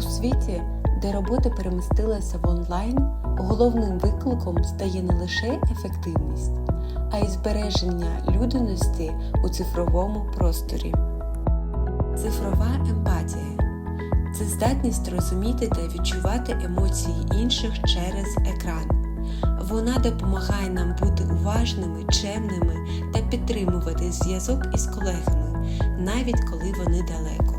У світі, де робота перемістилася в онлайн, головним викликом стає не лише ефективність, а й збереження людяності у цифровому просторі. Цифрова емпатія це здатність розуміти та відчувати емоції інших через екран. Вона допомагає нам бути уважними, чемними та підтримувати зв'язок із колегами, навіть коли вони далеко.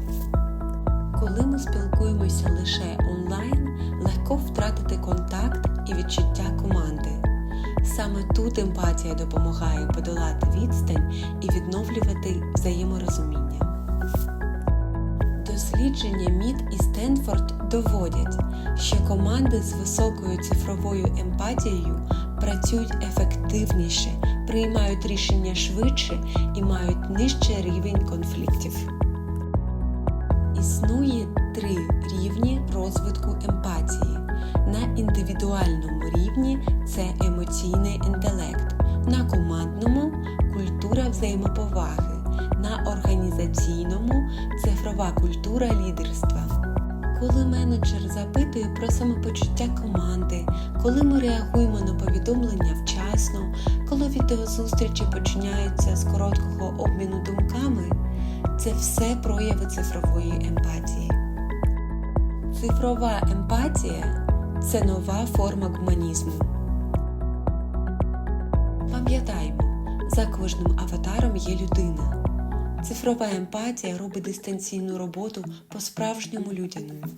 Коли ми спілкуємося лише онлайн, легко втратити контакт і відчуття команди. Саме тут емпатія допомагає подолати відстань і відновлювати взаєморозуміння. Дослідження МІД і Стенфорд доводять, що команди з високою цифровою емпатією працюють ефективніше, приймають рішення швидше і мають нижчий рівень конфліктів. Розвитку емпатії. На індивідуальному рівні це емоційний інтелект, на командному культура взаємоповаги, на організаційному цифрова культура лідерства. Коли менеджер запитує про самопочуття команди, коли ми реагуємо на повідомлення вчасно, коли відеозустрічі починаються з короткого обміну думками, це все прояви цифрової емпатії. Цифрова емпатія це нова форма гуманізму. Пам'ятаймо, за кожним аватаром є людина. Цифрова емпатія робить дистанційну роботу по-справжньому людяною.